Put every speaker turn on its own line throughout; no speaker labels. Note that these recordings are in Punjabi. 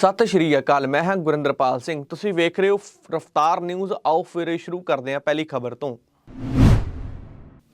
ਸਤਿ ਸ਼੍ਰੀ ਅਕਾਲ, ਮੈਂ ਹਾਂ ਗੁਰਿੰਦਰਪਾਲ ਸਿੰਘ। ਤੁਸੀਂ ਵੇਖ ਰਹੇ ਹੋ ਰਫਤਾਰ ਨਿਊਜ਼। ਆਓ ਫਿਰ ਸ਼ੁਰੂ ਕਰਦੇ ਹਾਂ ਪਹਿਲੀ ਖਬਰ ਤੋਂ।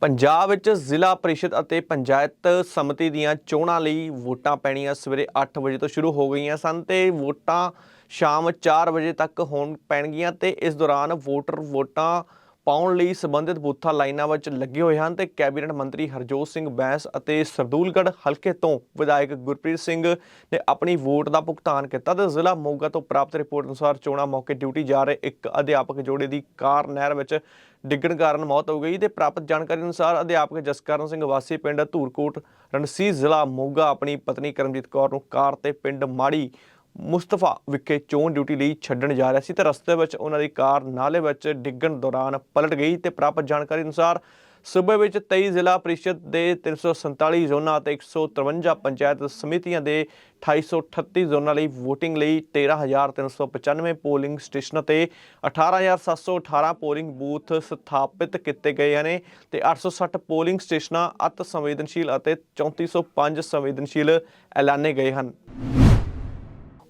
ਪੰਜਾਬ ਵਿੱਚ ਜ਼ਿਲ੍ਹਾ ਪਰਿਸ਼ਦ ਅਤੇ ਪੰਚਾਇਤ ਸਮਿਤੀ ਦੀਆਂ ਚੋਣਾਂ ਲਈ ਵੋਟਾਂ ਪੈਣੀਆਂ ਸਵੇਰੇ 8 ਵਜੇ ਤੋਂ ਸ਼ੁਰੂ ਹੋ ਗਈਆਂ ਸਨ ਤੇ ਵੋਟਾਂ ਸ਼ਾਮ 4 ਵਜੇ ਤੱਕ ਹੋਣ ਪੈਣਗੀਆਂ ਤੇ ਇਸ ਦੌਰਾਨ ਵੋਟਰ ਵੋਟਾਂ ਪਾਉਣ ਲਈ ਸੰਬੰਧਿਤ ਬੂਥਾਂ ਲਾਈਨਾਂ ਵਿੱਚ ਲੱਗੇ ਹੋਏ ਹਨ ਤੇ ਕੈਬਨਿਟ ਮੰਤਰੀ ਹਰਜੋਤ ਸਿੰਘ ਬੈਂਸ ਅਤੇ ਸਰਦੂਲਗੜ੍ਹ ਹਲਕੇ ਤੋਂ ਵਿਧਾਇਕ ਗੁਰਪ੍ਰੀਤ ਸਿੰਘ ਨੇ ਆਪਣੀ ਵੋਟ ਦਾ ਭੁਗਤਾਨ ਕੀਤਾ ਤੇ ਜ਼ਿਲ੍ਹਾ ਮੋਗਾ ਤੋਂ ਪ੍ਰਾਪਤ ਰਿਪੋਰਟ ਅਨੁਸਾਰ ਚੋਣਾਂ ਮੌਕੇ ਡਿਊਟੀ ਜਾ ਰਹੇ ਇੱਕ ਅਧਿਆਪਕ ਜੋੜੇ ਦੀ ਕਾਰ ਨਹਿਰ ਵਿੱਚ ਡਿੱਗਣ ਕਾਰਨ ਮੌਤ ਹੋ ਗਈ ਤੇ ਪ੍ਰਾਪਤ ਜਾਣਕਾਰੀ ਅਨੁਸਾਰ ਅਧਿਆਪਕ ਜਸਕਰਨ ਸਿੰਘ ਵਾਸੀ ਪਿੰਡ ਧੂਰਕੋਟ ਰਣਸੀ ਜ਼ਿਲ੍ਹਾ ਮੋਗਾ ਆਪਣੀ ਪਤਨੀ ਕਰਮਜੀਤ ਕੌਰ ਨੂੰ ਕਾਰ ਤੇ ਪਿੰਡ ਮਾੜੀ ਮੁਸਤਫਾ ਵਿਖੇ ਚੋਣ ਡਿਊਟੀ ਲਈ ਛੱਡਣ ਜਾ ਰਿਹਾ ਸੀ ਤੇ ਰਸਤੇ ਵਿੱਚ ਉਹਨਾਂ ਦੀ ਕਾਰ ਨਾਲੇ ਵਿੱਚ ਡਿੱਗਣ ਦੌਰਾਨ ਪਲਟ ਗਈ ਤੇ ਪ੍ਰਾਪਤ ਜਾਣਕਾਰੀ ਅਨੁਸਾਰ ਸੂਬੇ ਵਿੱਚ 23 ਜ਼ਿਲ੍ਹਾ ਪ੍ਰੀਸ਼ਦ ਦੇ 347 ਜ਼ੋਨਾਂ ਅਤੇ 153 ਪੰਚਾਇਤ ਸਮਿਤੀਆਂ ਦੇ 2838 ਜ਼ੋਨਾਂ ਲਈ VOTING ਲਈ 13395 ਪੋਲਿੰਗ ਸਟੇਸ਼ਨਾਂ ਤੇ 18718 ਪੋਲਿੰਗ ਬੂਥ ਸਥਾਪਿਤ ਕੀਤੇ ਗਏ ਹਨ ਤੇ 860 ਪੋਲਿੰਗ ਸਟੇਸ਼ਨਾਂ ਅਤ ਸੰਵੇਦਨਸ਼ੀਲ ਅਤੇ 3405 ਸੰਵੇਦਨਸ਼ੀਲ ਐਲਾਨੇ ਗਏ ਹਨ।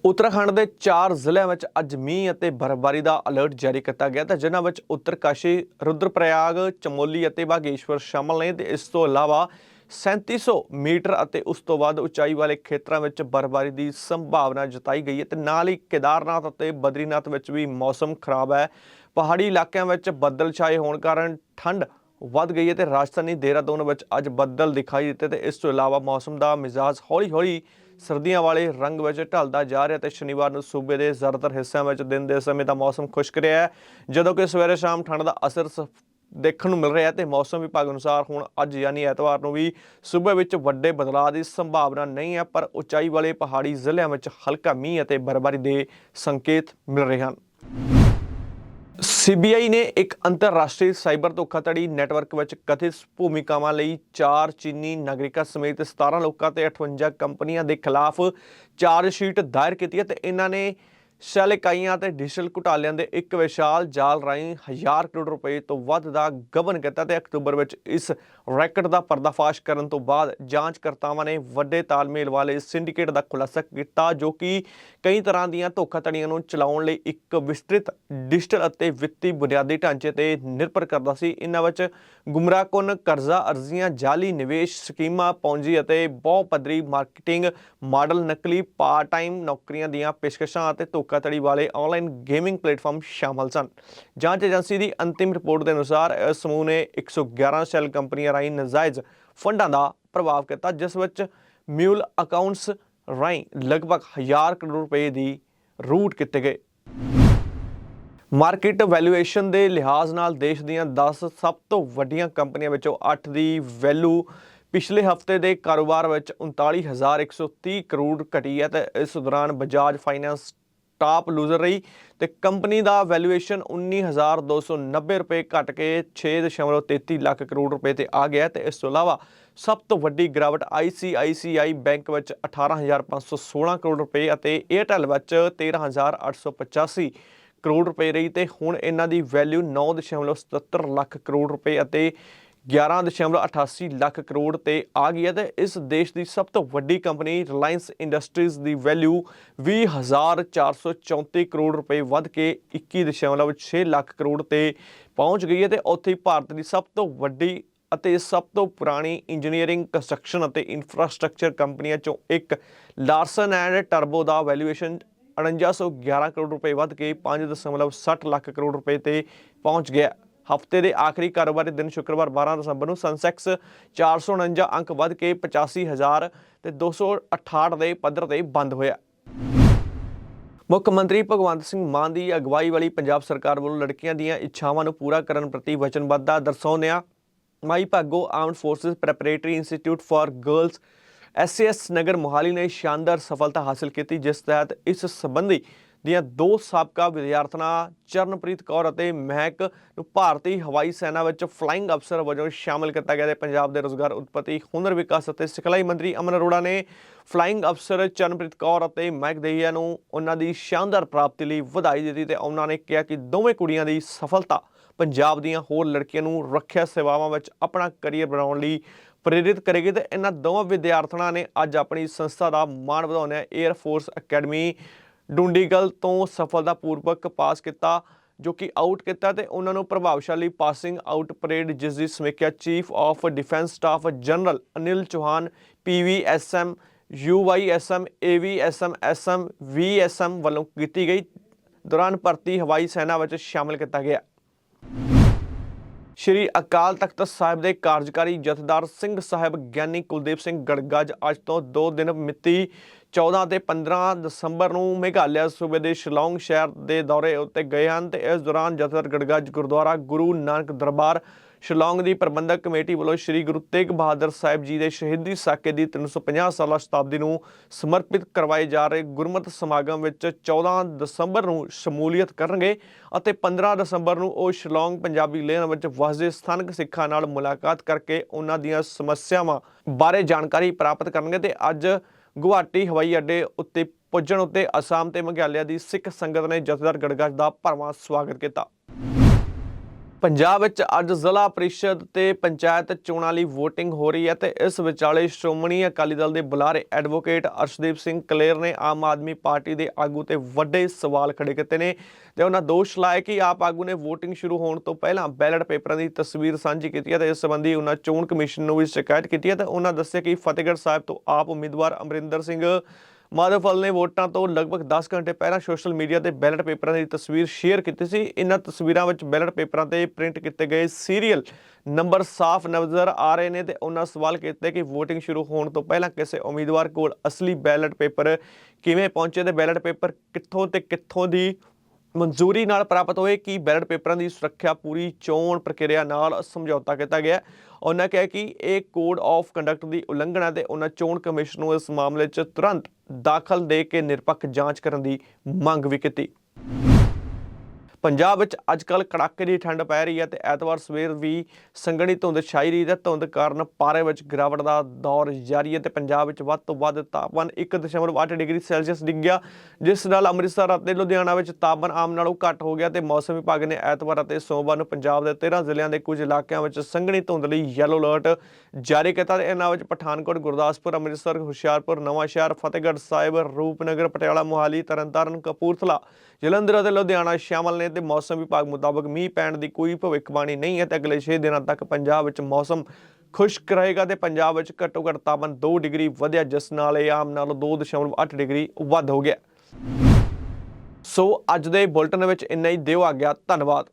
ਉੱਤਰਾਖੰਡ ਦੇ ਚਾਰ ਜ਼ਿਲ੍ਹਿਆਂ ਵਿੱਚ ਅੱਜ ਮੀਂਹ ਅਤੇ ਬਰਫ਼ਬਾਰੀ ਦਾ ਅਲਰਟ ਜਾਰੀ ਕੀਤਾ ਗਿਆ ਤਾਂ ਜਿਨ੍ਹਾਂ ਵਿੱਚ ਉੱਤਰਕਾਸ਼ੀ, ਰੁਦਰਪ੍ਰਯਾਗ, ਚਮੋਲੀ ਅਤੇ ਬਾਗੇਸ਼ਵਰ ਸ਼ਾਮਲ ਨੇ ਤੇ ਇਸ ਤੋਂ ਇਲਾਵਾ 3700 ਮੀਟਰ ਅਤੇ ਉਸ ਤੋਂ ਵੱਧ ਉਚਾਈ ਵਾਲੇ ਖੇਤਰਾਂ ਵਿੱਚ ਬਰਫ਼ਬਾਰੀ ਦੀ ਸੰਭਾਵਨਾ ਜਤਾਈ ਗਈ ਹੈ ਤੇ ਨਾਲ ਹੀ ਕੇਦਾਰਨਾਥ ਅਤੇ ਬਦਰੀਨਾਥ ਵਿੱਚ ਵੀ ਮੌਸਮ ਖਰਾਬ ਹੈ। ਪਹਾੜੀ ਇਲਾਕਿਆਂ ਵਿੱਚ ਬੱਦਲ ਛਾਏ ਹੋਣ ਕਾਰਨ ਠੰਡ ਵੱਧ ਗਈ ਹੈ ਤੇ ਰਾਜਧਾਨੀ ਦੇਹਰਾਦੂਨ ਵਿੱਚ ਅੱਜ ਬੱਦਲ ਦਿਖਾਈ ਦਿੱਤੇ ਤੇ ਇਸ ਤੋਂ ਇਲਾਵਾ ਮੌਸਮ ਦਾ ਮਿਜ਼ਾਜ ਹੌਲੀ-ਹੌਲੀ ਸਰਦੀਆਂ ਵਾਲੇ ਰੰਗ ਵਿੱਚ ਢਲਦਾ ਜਾ ਰਿਹਾ ਤੇ ਸ਼ਨੀਵਾਰ ਨੂੰ ਸੂਬੇ ਦੇ ਜ਼ਿਆਦਾਤਰ ਹਿੱਸਿਆਂ ਵਿੱਚ ਦਿਨ ਦੇ ਸਮੇਂ ਦਾ ਮੌਸਮ ਖੁਸ਼ਕ ਰਿਹਾ ਹੈ। ਜਦੋਂ ਕਿ ਸਵੇਰੇ ਸ਼ਾਮ ਠੰਡ ਦਾ ਅਸਰ ਸ- ਦੇਖਣ ਨੂੰ ਮਿਲ ਰਿਹਾ ਹੈ ਤੇ ਮੌਸਮ ਵਿਭਾਗ ਅਨੁਸਾਰ ਹੁਣ ਅੱਜ ਯਾਨੀ ਐਤਵਾਰ ਨੂੰ ਵੀ ਸੂਬੇ ਵਿੱਚ ਵੱਡੇ ਬਦਲਾਅ ਦੀ ਸੰਭਾਵਨਾ ਨਹੀਂ ਹੈ, ਪਰ ਉਚਾਈ ਵਾਲੇ ਪਹਾੜੀ ਜ਼ਿਲ੍ਹਿਆਂ ਵਿੱਚ ਹਲਕਾ ਮੀਂਹ ਅਤੇ ਬਰਫ਼ਬਾਰੀ ਦੇ ਸੰਕੇਤ ਮਿਲ ਰਹੇ ਹਨ। ਸੀਬੀਆਈ ਨੇ ਇੱਕ ਅੰਤਰਰਾਸ਼ਟਰੀ ਸਾਈਬਰ ਧੋਖਾਧੜੀ ਨੈਟਵਰਕ ਵਿੱਚ ਕਥਿਤ ਭੂਮਿਕਾਵਾਂ ਲਈ ਚਾਰ ਚੀਨੀ ਨਾਗਰਿਕਾਂ ਸਮੇਤ 17 ਲੋਕਾਂ ਤੇ 58 ਕੰਪਨੀਆਂ ਦੇ ਖਿਲਾਫ ਚਾਰਜ ਸ਼ੀਟ ਦਾਇਰ ਕੀਤੀ ਹੈ ਤੇ ਇਹਨਾਂ ਨੇ ਸ਼ੈਲ ਇਕਾਈਆਂ ਤੇ ਡਿਜੀਟਲ ਘੁਟਾਲਿਆਂ ਦੇ ਇੱਕ ਵਿਸ਼ਾਲ ਜਾਲ ਰਾਹੀਂ ਹਜ਼ਾਰ ਕਰੋੜ ਰੁਪਏ ਤੋਂ ਵੱਧ ਦਾ ਗਬਨ ਕੀਤਾ ਤੇ ਅਕਤੂਬਰ ਵਿੱਚ ਇਸ ਰੈਕਟ ਦਾ ਪਰਦਾਫਾਸ਼ ਕਰਨ ਤੋਂ ਬਾਅਦ ਜਾਂਚਕਰਤਾਵਾਂ ਨੇ ਵੱਡੇ ਤਾਲਮੇਲ ਵਾਲੇ ਸਿੰਡੀਕੇਟ ਦਾ ਖੁਲਾਸਾ ਕੀਤਾ, ਜੋ ਕਿ ਕਈ ਤਰ੍ਹਾਂ ਦੀਆਂ ਧੋਖਾਧੜੀਆਂ ਨੂੰ ਚਲਾਉਣ ਲਈ ਇੱਕ ਵਿਸਤ੍ਰਿਤ ਡਿਜੀਟਲ ਅਤੇ ਵਿੱਤੀ ਬੁਨਿਆਦੀ ਢਾਂਚੇ ਤੇ ਨਿਰਭਰ ਕਰਦਾ ਸੀ। ਇਹਨਾਂ ਵਿੱਚ ਗੁੰਮਰਾਹਕੁਨ ਕਰਜ਼ਾ ਅਰਜ਼ੀਆਂ, ਜਾਲੀ ਨਿਵੇਸ਼, ਸਕੀਮਾਂ ਪੌਂਜੀ ਅਤੇ ਬਹੁ ਪੱਧਰੀ ਮਾਰਕੀਟਿੰਗ ਮਾਡਲ, ਨਕਲੀ ਪਾਰਟ ਟਾਈਮ ਨੌਕਰੀਆਂ ਦੀਆਂ ਪੇਸ਼ਕਸ਼ਾਂ ਅਤੇ ਧੋਖਾਧੜੀ ਵਾਲੇ ਆਨਲਾਈਨ ਗੇਮਿੰਗ ਪਲੇਟਫਾਰਮ ਸ਼ਾਮਲ ਸਨ। ਜਾਂਚ ਏਜੰਸੀ ਦੀ ਅੰਤਿਮ ਰਿਪੋਰਟ ਦੇ ਅਨੁਸਾਰ ਇਸ ਸਮੂਹ ਨੇ 111 ਸ਼ੈਲ ਕੰਪਨੀਆਂ ਰਾਹੀਂ ਨਜਾਇਜ਼ ਫੰਡਾਂ ਦਾ ਪ੍ਰਭਾਵ ਕੀਤਾ, ਜਿਸ ਵਿੱਚ ਮਿਊਲ ਅਕਾਊਂਟਸ ਰਾਹੀਂ ਲਗਭਗ 1000 ਕਰੋੜ ਰੁਪਏ ਦੀ ਰੂਟ ਕੀਤੇ ਗਏ। ਮਾਰਕੀਟ ਵੈਲਿਊਏਸ਼ਨ ਦੇ ਲਿਹਾਜ਼ ਨਾਲ ਦੇਸ਼ ਦੀਆਂ 10 ਸਭ ਤੋਂ ਵੱਡੀਆਂ ਕੰਪਨੀਆਂ ਵਿੱਚੋਂ 8 ਦੀ ਵੈਲਿਊ ਪਿਛਲੇ ਹਫ਼ਤੇ ਦੇ ਕਾਰੋਬਾਰ ਵਿੱਚ 39130 ਕਰੋੜ ਘਟੀ ਹੈ ਤੇ ਇਸ ਦੌਰਾਨ ਬਜਾਜ ਫਾਈਨੈਂਸ ਟਾਪ ਲੂਜ਼ਰ ਰਹੀ ਤੇ ਕੰਪਨੀ ਦਾ ਵੈਲਿਊਏਸ਼ਨ 19290 ਰੁਪਏ ਘਟ ਕੇ 6.33 ਲੱਖ ਕਰੋੜ ਰੁਪਏ ਤੇ ਆ ਗਿਆ ਤੇ ਇਸ ਤੋਂ ਇਲਾਵਾ ਸਭ ਤੋਂ ਵੱਡੀ ਗਿਰਾਵਟ ICICI ਬੈਂਕ ਵਿੱਚ 18516 ਕਰੋੜ ਰੁਪਏ ਅਤੇ 에ਅਰਟੈਲ ਵਿੱਚ 13885 ਕਰੋੜ ਰੁਪਏ ਰਹੀ ਤੇ ਹੁਣ ਇਹਨਾਂ ਦੀ ਵੈਲਿਊ 9.77 ਲੱਖ ਕਰੋੜ ਰੁਪਏ ਅਤੇ 11.88 ਲੱਖ ਕਰੋੜ ਤੇ ਆ ਗਈ ਹੈ ਤੇ ਇਸ ਦੇਸ਼ ਦੀ ਸਭ ਤੋਂ ਵੱਡੀ ਕੰਪਨੀ ਰਿਲਾਇੰਸ ਇੰਡਸਟਰੀਜ਼ ਦੀ ਵੈਲਿਊ 20434 ਕਰੋੜ ਰੁਪਏ ਵੱਧ ਕੇ 21.6 ਲੱਖ ਕਰੋੜ ਤੇ ਪਹੁੰਚ ਗਈ ਹੈ ਤੇ ਉੱਥੇ ਹੀ ਭਾਰਤ ਦੀ ਸਭ ਤੋਂ ਵੱਡੀ ਅਤੇ ਸਭ ਤੋਂ ਪੁਰਾਣੀ ਇੰਜੀਨੀਅਰਿੰਗ, ਕੰਸਟਰਕਸ਼ਨ ਅਤੇ ਇਨਫਰਾਸਟ੍ਰਕਚਰ ਕੰਪਨੀਆਂ ਚੋਂ ਇੱਕ ਲਾਰਸਨ ਐਂਡ ਟਰਬੋ ਦਾ ਵੈਲਿਊਏਸ਼ਨ 4911 ਕਰੋੜ ਰੁਪਏ ਵੱਧ ਕੇ 5.60 ਲੱਖ ਕਰੋੜ ਰੁਪਏ ਤੇ ਪਹੁੰਚ ਗਿਆ। ਹਫ਼ਤੇ ਦੇ ਆਖਰੀ ਕਾਰੋਬਾਰੀ ਦਿਨ ਸ਼ੁੱਕਰਵਾਰ 12 ਦਸੰਬਰ ਨੂੰ ਸੈਂਸੈਕਸ 449 ਅੰਕ ਵੱਧ ਕੇ 85000 ਤੇ 268 ਦੇ ਪੱਧਰ ਤੇ ਬੰਦ ਹੋਇਆ। ਮੁੱਖ ਮੰਤਰੀ ਭਗਵੰਤ ਸਿੰਘ ਮਾਨ ਦੀ ਅਗਵਾਈ ਵਾਲੀ ਪੰਜਾਬ ਸਰਕਾਰ ਵੱਲੋਂ ਲੜਕੀਆਂ ਦੀਆਂ ਇੱਛਾਵਾਂ ਨੂੰ ਪੂਰਾ ਕਰਨ ਪ੍ਰਤੀ ਵਚਨਬੱਧਤਾ ਦਰਸਾਉਂਦਿਆਂ Mai Bhago armed forces preparatory institute for girls SS Nagar Mohali ਨੇ ਸ਼ਾਨਦਾਰ ਸਫਲਤਾ ਹਾਸਲ ਕੀਤੀ, ਜਿਸ ਤਹਿਤ ਇਸ ਸੰਬੰਧੀ ਦੀਆਂ ਦੋ ਸਾਬਕਾ ਵਿਦਿਆਰਥਣਾਂ ਚਰਨਪ੍ਰੀਤ ਕੌਰ ਅਤੇ ਮਹਿਕ ਨੂੰ ਭਾਰਤੀ ਹਵਾਈ ਸੈਨਾ ਵਿੱਚ ਫਲਾਈਂਗ ਅਫਸਰ ਵਜੋਂ ਸ਼ਾਮਲ ਕੀਤਾ ਗਿਆ ਤੇ ਪੰਜਾਬ ਦੇ ਰੋਜ਼ਗਾਰ ਉਤਪਤੀ, ਹੁਨਰ ਵਿਕਾਸ ਅਤੇ ਸਿਖਲਾਈ ਮੰਤਰੀ ਅਮਨ ਅਰੋੜਾ ਨੇ ਫਲਾਈਂਗ ਅਫਸਰ ਚਰਨਪ੍ਰੀਤ ਕੌਰ ਅਤੇ ਮਹਿਕ ਦਹੀਆ ਨੂੰ ਉਹਨਾਂ ਦੀ ਸ਼ਾਨਦਾਰ ਪ੍ਰਾਪਤੀ ਲਈ ਵਧਾਈ ਦਿੱਤੀ ਤੇ ਉਹਨਾਂ ਨੇ ਕਿਹਾ ਕਿ ਦੋਵੇਂ ਕੁੜੀਆਂ ਦੀ ਸਫਲਤਾ ਪੰਜਾਬ ਦੀਆਂ ਹੋਰ ਲੜਕੀਆਂ ਨੂੰ ਰੱਖਿਆ ਸੇਵਾਵਾਂ ਵਿੱਚ ਆਪਣਾ ਕਰੀਅਰ ਬਣਾਉਣ ਲਈ ਪ੍ਰੇਰਿਤ ਕਰੇਗੀ ਤੇ ਇਹਨਾਂ ਦੋਵਾਂ ਵਿਦਿਆਰਥਣਾਂ ਨੇ ਅੱਜ ਆਪਣੀ ਸੰਸਥਾ ਦਾ ਮਾਣ ਵਧਾਉਂਦਿਆਂ 에ਅਰ ਫੋਰਸ ਅਕੈਡਮੀ ਡੁੰਡੀਗਲ ਤੋਂ ਸਫਲਤਾਪੂਰਵਕ ਪਾਸ ਕੀਤਾ, ਜੋ ਕਿ ਆਊਟ ਕੀਤਾ ਤੇ ਉਹਨਾਂ ਨੂੰ ਪ੍ਰਭਾਵਸ਼ਾਲੀ ਪਾਸਿੰਗ ਆਊਟ ਪਰੇਡ, ਜਿਸ ਦੀ ਸਮੀਖਿਆ chief of defence staff general Anil Chauhan PVSM UYSM AVSM SM VSM ਵੱਲੋਂ ਕੀਤੀ ਗਈ। ਦੌਰਾਨ ਭਰਤੀ ਹਵਾਈ ਸੈਨਾ ਵਿੱਚ ਸ਼ਾਮਲ ਕੀਤਾ ਗਿਆ। ਸ਼੍ਰੀ ਅਕਾਲ ਤਖਤ ਸਾਹਿਬ ਦੇ ਕਾਰਜਕਾਰੀ ਜਥੇਦਾਰ ਸਿੰਘ ਸਾਹਿਬ ਗਿਆਨੀ ਕੁਲਦੀਪ ਸਿੰਘ ਗੜਗੱਜ ਅੱਜ ਤੋਂ 2 ਦਿਨ ਮਿਤੀ 14 ਤੇ 15 ਦਸੰਬਰ ਨੂੰ ਮੇਘਾਲਿਆ ਸੂਬੇ ਦੇ ਸ਼ਿਲੌਂਗ ਸ਼ਹਿਰ ਦੇ ਦੌਰੇ ਉੱਤੇ ਗਏ ਹਨ ਤੇ ਇਸ ਦੌਰਾਨ ਜਥੇਦਾਰ ਗੜਗੱਜ ਗੁਰਦੁਆਰਾ ਗੁਰੂ ਨਾਨਕ ਦਰਬਾਰ ਸ਼ਿਲੌਂਗ ਦੀ ਪ੍ਰਬੰਧਕ ਕਮੇਟੀ ਵੱਲੋਂ ਸ਼੍ਰੀ ਗੁਰੂ ਤੇਗ ਬਹਾਦਰ ਸਾਹਿਬ ਜੀ ਦੇ ਸ਼ਹੀਦੀ ਸਾਕੇ ਦੀ 350 ਸਾਲਾ ਸ਼ਤਾਬਦੀ ਨੂੰ ਸਮਰਪਿਤ ਕਰਵਾਏ ਜਾ ਰਹੇ ਗੁਰਮਤਿ ਸਮਾਗਮ ਵਿੱਚ 14 ਦਸੰਬਰ ਨੂੰ ਸ਼ਮੂਲੀਅਤ ਕਰਨਗੇ ਅਤੇ 15 ਦਸੰਬਰ ਨੂੰ ਉਹ ਸ਼ਿਲੌਂਗ ਪੰਜਾਬੀ ਲੇਨ ਵਿੱਚ ਵਸਦੇ ਸਥਾਨਕ ਸਿੱਖਾਂ ਨਾਲ ਮੁਲਾਕਾਤ ਕਰਕੇ ਉਹਨਾਂ ਦੀਆਂ ਸਮੱਸਿਆਵਾਂ ਬਾਰੇ ਜਾਣਕਾਰੀ ਪ੍ਰਾਪਤ ਕਰਨਗੇ ਤੇ ਅੱਜ ਗੁਹਾਟੀ ਹਵਾਈ ਅੱਡੇ ਉੱਤੇ ਪੁੱਜਣ ਉੱਤੇ ਅਸਾਮ ਤੇ ਮੇਘਾਲਿਆ ਦੀ ਸਿੱਖ ਸੰਗਤ ਨੇ ਜਥੇਦਾਰ ਗੜਗੜ ਦਾ ਭਰਵਾਂ ਸਵਾਗਤ ਕੀਤਾ। ਪੰਜਾਬ ਵਿੱਚ ਅੱਜ ਜ਼ਿਲ੍ਹਾ ਪ੍ਰੀਸ਼ਦ ਤੇ ਪੰਚਾਇਤ ਚੋਣਾਂ ਲਈ VOTING ਹੋ ਰਹੀ ਹੈ ਤੇ ਇਸ ਵਿਚਾਲੇ ਸ਼੍ਰੋਮਣੀ ਅਕਾਲੀ ਦਲ ਦੇ ਬੁਲਾਰੇ ਐਡਵੋਕੇਟ ਅਰਸ਼ਦੀਪ ਸਿੰਘ ਕਲੇਰ ਨੇ ਆਮ ਆਦਮੀ ਪਾਰਟੀ ਦੇ ਆਗੂ ਤੇ ਵੱਡੇ ਸਵਾਲ ਖੜੇ ਕੀਤੇ ਨੇ ਤੇ ਉਹਨਾਂ ਦੋਸ਼ ਲਾਇਆ ਕਿ ਆਪ ਆਗੂ ਨੇ VOTING ਸ਼ੁਰੂ ਹੋਣ ਤੋਂ ਪਹਿਲਾਂ ਬੈਲਟ ਪੇਪਰਾਂ ਦੀ ਤਸਵੀਰ ਸਾਂਝੀ ਕੀਤੀ ਹੈ ਤੇ ਇਸ ਸੰਬੰਧੀ ਉਹਨਾਂ ਚੋਣ ਕਮਿਸ਼ਨ ਨੂੰ ਵੀ ਸ਼ਿਕਾਇਤ ਕੀਤੀ ਹੈ ਤੇ ਉਹਨਾਂ ਦੱਸਿਆ ਕਿ ਫਤਿਹਗੜ੍ਹ ਸਾਹਿਬ ਤੋਂ ਆਪ ਉਮੀਦਵਾਰ ਅਮਰਿੰਦਰ ਸਿੰਘ ਮਾਧਵਪਾਲ ਨੇ ਵੋਟਾਂ ਤੋਂ ਲਗਭਗ 10 ਘੰਟੇ ਪਹਿਲਾਂ ਸੋਸ਼ਲ ਮੀਡੀਆ ਤੇ ਬੈਲਟ ਪੇਪਰਾਂ ਦੀ ਤਸਵੀਰ ਸ਼ੇਅਰ ਕੀਤੀ ਸੀ। ਇਹਨਾਂ ਤਸਵੀਰਾਂ ਵਿੱਚ ਬੈਲਟ ਪੇਪਰਾਂ ਤੇ ਪ੍ਰਿੰਟ ਕੀਤੇ ਗਏ ਸੀਰੀਅਲ ਨੰਬਰ ਸਾਫ਼ ਨਜ਼ਰ ਆ ਰਹੇ ਨੇ ਤੇ ਉਹਨਾਂ ਸਵਾਲ ਕੀਤੇ ਕਿ VOTING ਸ਼ੁਰੂ ਹੋਣ ਤੋਂ ਪਹਿਲਾਂ ਕਿਸੇ ਉਮੀਦਵਾਰ ਕੋਲ ਅਸਲੀ ਬੈਲਟ ਪੇਪਰ ਕਿਵੇਂ ਪਹੁੰਚੇ ਤੇ ਬੈਲਟ ਪੇਪਰ ਕਿੱਥੋਂ ਤੇ ਕਿੱਥੋਂ ਦੀ ਮਨਜ਼ੂਰੀ ਨਾਲ ਪ੍ਰਾਪਤ ਹੋਏ ਕਿ ਬੈਲਟ ਪੇਪਰਾਂ ਦੀ ਸੁਰੱਖਿਆ ਪੂਰੀ ਚੋਣ ਪ੍ਰਕਿਰਿਆ ਨਾਲ ਸਮਝੌਤਾ ਕੀਤਾ ਗਿਆ। ਉਹਨਾਂ ਕਿਹਾ ਕਿ ਇਹ ਕੋਡ ਆਫ ਕੰਡਕਟ ਦੀ ਉਲੰਘਣਾ ਤੇ ਉਹਨਾਂ ਚੋਣ ਕਮਿਸ਼ਨ ਨੂੰ ਇਸ ਮਾਮਲੇ 'ਚ ਤੁਰੰਤ ਦਾਖਲ ਦੇ ਕੇ ਨਿਰਪੱਖ ਜਾਂਚ ਕਰਨ ਦੀ ਮੰਗ ਵੀ ਕੀਤੀ। ਪੰਜਾਬ ਵਿੱਚ ਅੱਜਕੱਲ ਕੜਾਕੇ ਦੀ ਠੰਡ ਪੈ ਰਹੀ ਹੈ ਤੇ ਐਤਵਾਰ ਸਵੇਰ ਵੀ ਸੰਘਣੀ ਧੁੰਦ ਛਾਈ ਰਹੀ ਹੈ। ਧੁੰਦ ਕਾਰਨ ਪਾਰੇ ਵਿੱਚ ਗਿਰਾਵਟ ਦਾ ਦੌਰ ਜਾਰੀ ਹੈ ਤੇ ਪੰਜਾਬ ਵਿੱਚ ਵੱਧ ਤੋਂ ਵੱਧ ਤਾਪਮਾਨ 1.8 ਡਿਗਰੀ ਸੈਲਸੀਅਸ ਡਿੱਗ ਗਿਆ ਜਿਸ ਨਾਲ ਅੰਮ੍ਰਿਤਸਰ ਅਤੇ ਲੁਧਿਆਣਾ ਵਿੱਚ ਤਾਪਮਾਨ ਆਮ ਨਾਲੋਂ ਘੱਟ ਹੋ ਗਿਆ ਤੇ ਮੌਸਮ ਵਿਭਾਗ ਨੇ ਐਤਵਾਰ ਅਤੇ ਸੋਮਵਾਰ ਨੂੰ ਪੰਜਾਬ ਦੇ 13 ਜ਼ਿਲ੍ਹਿਆਂ ਦੇ ਕੁਝ ਇਲਾਕਿਆਂ ਵਿੱਚ ਸੰਘਣੀ ਧੁੰਦ ਲਈ ਯੈਲੋ ਅਲਰਟ ਜਾਰੀ ਕੀਤਾ ਤੇ ਇਹਨਾਂ ਵਿੱਚ ਪਠਾਨਕੋਟ, ਗੁਰਦਾਸਪੁਰ, ਅੰਮ੍ਰਿਤਸਰ, ਹੁਸ਼ਿਆਰਪੁਰ, ਨਵਾਂਸ਼ਹਿਰ, ਫਤਿਹਗੜ੍ਹ ਸਾਹਿਬ, ਰੂਪਨਗਰ, ਪਟਿਆਲਾ, ਮੋਹਾਲੀ, ਤਰਨਤਾਰਨ, ਕਪੂਰਥਲਾ, ਜਲੰਧਰ ਅਤੇ ਲੁਧਿਆਣਾ ਸ਼ਾਮਲ ਨੇ ਤੇ ਮੌਸਮ ਵਿਭਾਗ ਮੁਤਾਬਕ ਮੀਂਹ ਪੈਣ ਦੀ ਕੋਈ ਭਵਿੱਖਬਾਣੀ ਨਹੀਂ ਹੈ ਤੇ ਅਗਲੇ 6 ਦਿਨਾਂ ਤੱਕ ਪੰਜਾਬ ਵਿੱਚ ਮੌਸਮ ਖੁਸ਼ਕ ਰਹੇਗਾ ਤੇ ਪੰਜਾਬ ਵਿੱਚ ਘੱਟੋ ਘੱਟ ਤਾਪਮਾਨ 2 ਡਿਗਰੀ ਵਧਿਆ, ਜਿਸ ਨਾਲ ਇਹ ਆਮ ਨਾਲੋਂ 2.8 ਡਿਗਰੀ ਵੱਧ ਹੋ ਗਿਆ। ਸੋ ਅੱਜ ਦੇ ਬੁਲਟਨ ਵਿੱਚ ਇੰਨਾ ਹੀ। ਦਿਓ ਆ ਗਿਆ ਧੰਨਵਾਦ।